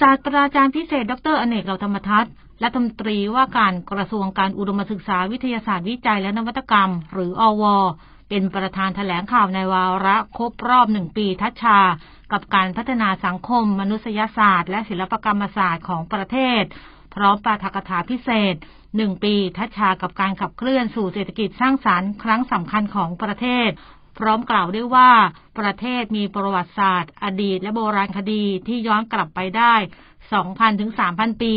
ศาสตราจารย์พิเศษ ดรอเนกเหล่าธรรมทัศน์รัฐมนตรีว่าการกระทรวงการอุดมศึกษาวิทยาศาสตร์วิจัยและนวัตกรรม หรืออว เป็นประธานแถลงข่าวในวาระครบรอบหนึ่งปีทัชชา กับการพัฒนาสังคม มนุษยศาสตร์ และศิลปกรรมศาสตร์ของประเทศ พร้อมปาฐกถาพิเศษหนึ่งปีทัชชากับการขับเคลื่อนสู่เศรษฐกิจสร้างสรรค์ครั้งสำคัญของประเทศ พร้อมกล่าวด้วยว่า ประเทศมีประวัติศาสตร์ อดีตและโบราณคดีที่ย้อนกลับไปได้ 2,000 ถึง 3,000 ปี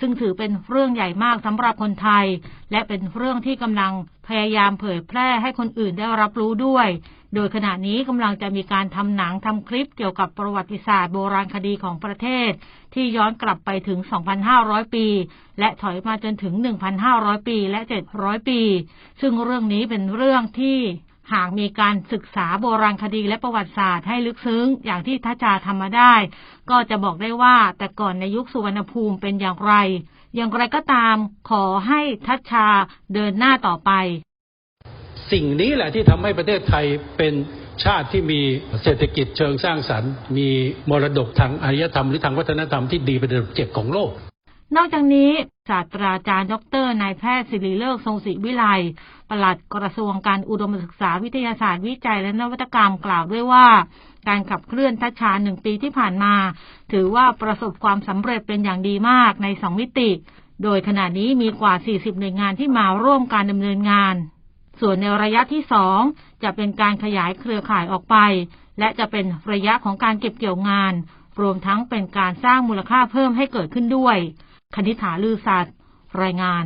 ซึ่งถือเป็นเรื่องใหญ่มากสำหรับคนไทย และเป็นเรื่องที่กำลังพยายามเผยแพร่ให้คนอื่นได้รับรู้ด้วย โดยขณะนี้กำลังจะมีการทำหนังทำคลิปเกี่ยวกับประวัติศาสตร์โบราณคดีของประเทศ ที่ย้อนกลับไปถึง 2,500 ปี และถอยมาจนถึง 1,500 ปีและ 700 ปี ซึ่งเรื่องนี้เป็นเรื่องที่ หากมีการศึกษาโบราณคดีและประวัติศาสตร์ให้ลึกซึ้ง อย่างที่ทัชชาทำมาได้ ก็จะบอกได้ว่าแต่ก่อนในยุคสุวรรณภูมิเป็นอย่างไร อย่างไรก็ตามขอให้ทัชชาเดินหน้าต่อไป สิ่งนี้แหละที่ทำให้ประเทศไทยเป็นชาติที่มีเศรษฐกิจเชิงสร้างสรรค์ มีมรดกทางอารยธรรมหรือทางวัฒนธรรมที่ดีเป็นอันดับเจ็ดของโลก นอกจากนี้ศาสตราจารย์ ดรนายแพทย์ศิริเลิกทรงศิวิไลปลัดกระทรวงการอุดมศึกษาวิทยาศาสตร์วิจัยและนวัตกรรมกล่าวด้วยว่า การขับเคลื่อนทัชชาหนึ่งปีที่ผ่านมา ถือว่าประสบความสำเร็จเป็นอย่างดีมากในสองมิติ โดยขณะนี้มีกว่า 40 หน่วยงานที่มาร่วมการดำเนินงาน ส่วนในระยะที่สองจะเป็นการขยายเครือข่ายออกไป และจะเป็นระยะของการเก็บเกี่ยวงาน รวมทั้งเป็นการสร้างมูลค่าเพิ่มให้เกิดขึ้นด้วย คณิษฐาลือสัตว์รายงาน